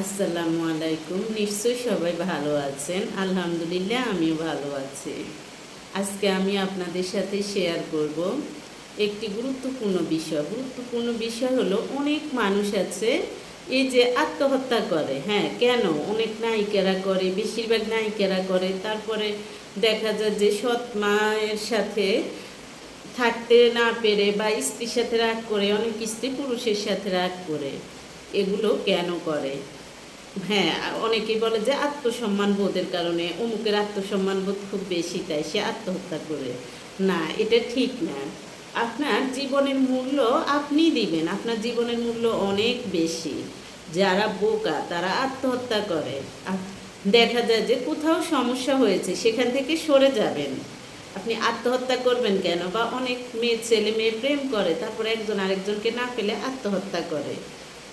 আসসালামু আলাইকুম। নিশ্চয়ই সবাই ভালো আছেন। আলহামদুলিল্লাহ, আমিও ভালো আছি। আজকে আমি আপনাদের সাথে শেয়ার করব একটি গুরুত্বপূর্ণ বিষয়। গুরুত্বপূর্ণ বিষয় হলো, অনেক মানুষ আছে, এই যে আত্মহত্যা করে হ্যাঁ কেন? অনেক নায়িকেরা করে, বেশিরভাগ নায়িকেরা করে, তারপরে দেখা যায় যে সৎ মায়ের সাথে থাকতে না পেরে বা স্ত্রীর সাথে রাগ করে, অনেক স্ত্রী পুরুষের সাথে রাগ করে, এগুলো কেন করে? হ্যাঁ অনেকেই বলে যে আত্মসম্মান বোধের কারণে অমুকের আত্মসম্মান বোধ খুব বেশি, তাই সে আত্মহত্যা করে। না, এটা ঠিক না। আপনার জীবনের মূল্য আপনি দিবেন, আপনার জীবনের মূল্য অনেক বেশি। যারা বোকা, তারা আত্মহত্যা করে। দেখা যায় যে কোথাও সমস্যা হয়েছে, সেখান থেকে সরে যাবেন। আপনি আত্মহত্যা করবেন কেন? বা অনেক মেয়ে, ছেলে মেয়ে প্রেম করে, তারপরে একজন আরেকজনকে না পেলে আত্মহত্যা করে।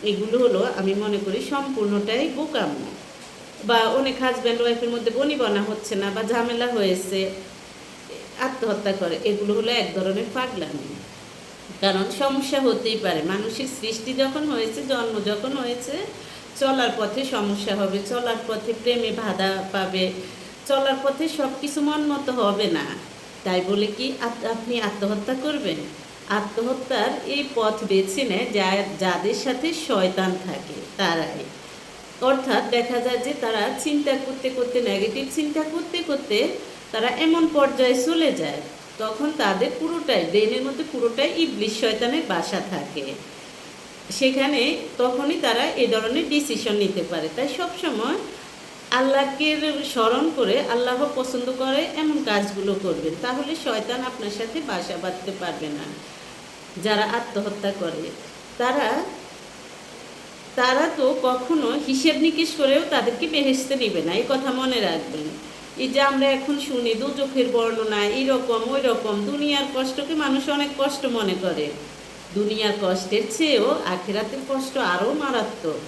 এগুলো হলো, আমি মনে করি সম্পূর্ণটাই বোকাম্য বা অনেক হাজব্যান্ড ওয়াইফের মধ্যে বনিবনা হচ্ছে না বা ঝামেলা হয়েছে, আত্মহত্যা করে, এগুলো হলো এক ধরনের পাগলামি। কারণ সমস্যা হতেই পারে মানুষের সৃষ্টি যখন হয়েছে, জন্ম যখন হয়েছে, চলার পথে সমস্যা হবে, চলার পথে প্রেমে বাধা পাবে, চলার পথে সব কিছু মন মতো হবে না। তাই বলে কি আপনি আত্মহত্যা করবেন? আত্মহত্যার এই পথ বেছে নেয় যা, যাদের সাথে শয়তান থাকে, তারাই। অর্থাৎ দেখা যায় যে তারা চিন্তা করতে করতে নেগেটিভ চিন্তা করতে করতে তারা এমন পর্যায়ে চলে যায়, তখন তাদের পুরোটাই, ব্রেনের মধ্যে পুরোটাই ইবলিশ শয়তানের বাসা থাকে। সেখানে তখনই তারা এ ধরনের ডিসিশন নিতে পারে। তাই সবসময় আল্লাহকে স্মরণ করে আল্লাহ পছন্দ করে এমন কাজগুলো করবেন তাহলে শয়তান আপনার সাথে বাসা বাঁধতে পারবে না। যারা আত্মহত্যা করে, তারা তারা তো কখনো হিসেব নিকেশ করেও তাদেরকে বেহেসতে নেবে না, এই কথা মনে রাখবেন। এই যে আমরা এখন শুনি দুচোখের বর্ণনা, এইরকম ওই রকম দুনিয়ার কষ্টকে মানুষ অনেক কষ্ট মনে করে। দুনিয়ার কষ্টের চেয়েও আখেরাতের কষ্ট আরও মারাত্মক।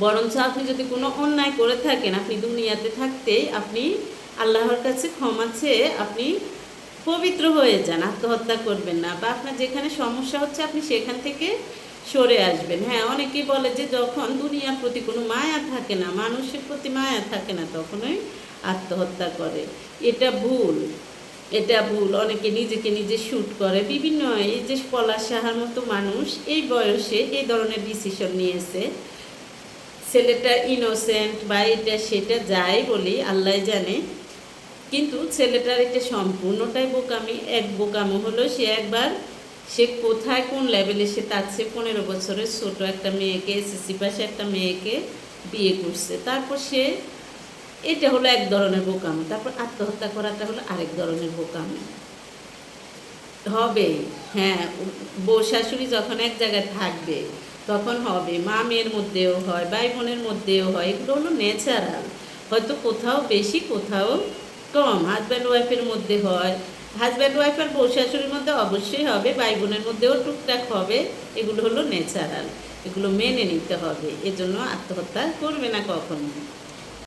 বরঞ্চ আপনি যদি কোনো অন্যায় করে থাকেন, আপনি দুনিয়াতে থাকতেই আপনি আল্লাহর কাছে ক্ষমা চেয়ে আপনি পবিত্র হয়ে যান, আত্মহত্যা করবেন না বা আপনার যেখানে সমস্যা হচ্ছে আপনি সেখান থেকে সরে আসবেন। হ্যাঁ অনেকেই বলে যে যখন দুনিয়ার প্রতি কোনো মায়া থাকে না, মানুষের প্রতি মায়া থাকে না, তখনই আত্মহত্যা করে। এটা ভুল এটা ভুল। অনেকে নিজেকে নিজে শ্যুট করে। বিভিন্ন এই যে পলাশ সাহার মতো মানুষ এই বয়সে এই ধরনের ডিসিশন নিয়েছে। ছেলেটা ইনোসেন্ট বা এটা সেটা যাই বলি, আল্লাহ জানে। কিন্তু ছেলেটার এটা সম্পূর্ণটাই বোকামি, এক বোকামো হলো সে একবার সে কোথায় কোন লেভেলে সে তার চেয়ে পনেরো বছরের ছোট একটা মেয়েকে এসএসসি পাশে একটা মেয়েকে বিয়ে করছে। তারপর সে, এটা হলো এক ধরনের বোকামো। তারপর আত্মহত্যা করাটা হলো আরেক ধরনের বোকামো। হবে হ্যাঁ বউ শাশুড়ি যখন এক জায়গায় থাকবে তখন হবে। মা মেয়ের মধ্যেও হয়, ভাই বোনের মধ্যেও হয়। এগুলো হলো ন্যাচারাল হয়তো কোথাও বেশি, কোথাও কম। হাজব্যান্ড ওয়াইফের মধ্যে হয়। হাজব্যান্ড ওয়াইফ আর বউ শাশুড়ির মধ্যে অবশ্যই হবে। ভাই বোনের মধ্যেও টুকটাক হবে। এগুলো হলো ন্যাচারাল এগুলো মেনে নিতে হবে। এজন্য আত্মহত্যা করবে না কখনো